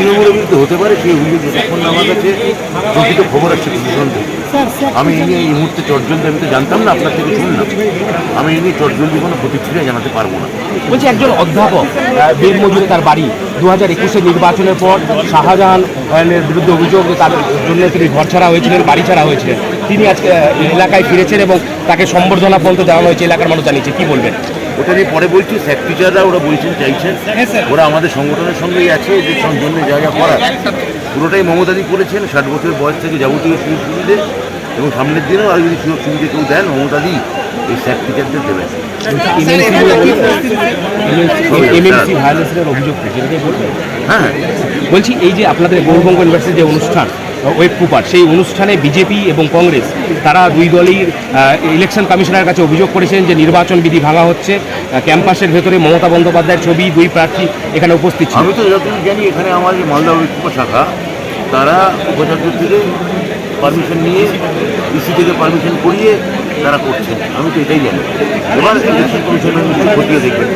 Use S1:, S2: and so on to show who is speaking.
S1: তৃণমূলের বিরুদ্ধে হতে পারে, সেই অভিযোগ এখন আমার কাছে প্রকৃত খবর আছে থেকে আমি এই নিয়ে এই মুহূর্তে চটজলদি, আমি তো জানতাম না, আপনার থেকে শুনলাম। আমি এই নিয়ে চটজলদি কোনো প্রতিক্রিয়া জানাতে পারব না।
S2: বলছি, একজন অধ্যাপক বেল মজুরে তার বাড়ি দু হাজার একুশের নির্বাচনের পর শাহজাহান এর বিরুদ্ধে অভিযোগ তার জন্য তিনি ঘর ছাড়া হয়েছিলেন, বাড়ি ছাড়া হয়েছিলেন। তিনি আজকে এলাকায় ফিরেছেন এবং তাকে সম্বর্ধনা পর্যন্ত দেওয়া হয়েছে, এলাকার মানুষ জানিয়েছে। কি বলবেন?
S1: ওটা নিয়ে পরে বলছি স্যার টিচাররা ওরা বলছেন চাইছেন। ওরা আমাদের সংগঠনের সঙ্গেই আছে যে সব জন্য যা যা করার। পুরোটাই মমতাদি করেছেন ষাট বছর বয়স থেকে যাবতীয় সুযোগ সুবিধে। এবং সামনের দিনেও আর যদি সুযোগ সুবিধে কেউ দেন মমতাদি এই স্যার টিচারদের দেবেন। হ্যাঁ।
S2: বলছি এই যে আপনাদের গৌরবঙ্গ ইউনিভার্সিটির যে অনুষ্ঠান ওয়েব কুপার। সেই অনুষ্ঠানে বিজেপি এবং কংগ্রেস, তারা দুই দলই ইলেকশন কমিশনের কাছে অভিযোগ করেছেন যে নির্বাচন বিধি ভাঙা হচ্ছে। ক্যাম্পাসের ভেতরে মমতা বন্দ্যোপাধ্যায়ের ছবি, দুই প্রার্থী এখানে উপস্থিত ছিল।
S1: আমি তো যতটুকু জানি, এখানে আমার যে মালদা ঐক্য শাখা, তারা উপাচার্য থেকে পারমিশন নিয়ে ইসি থেকে পারমিশন করিয়ে তারা করছেন। আমি তো এটাই জানি। এবার ইলেকশন কমিশনের খতিয়ে দেখবেন।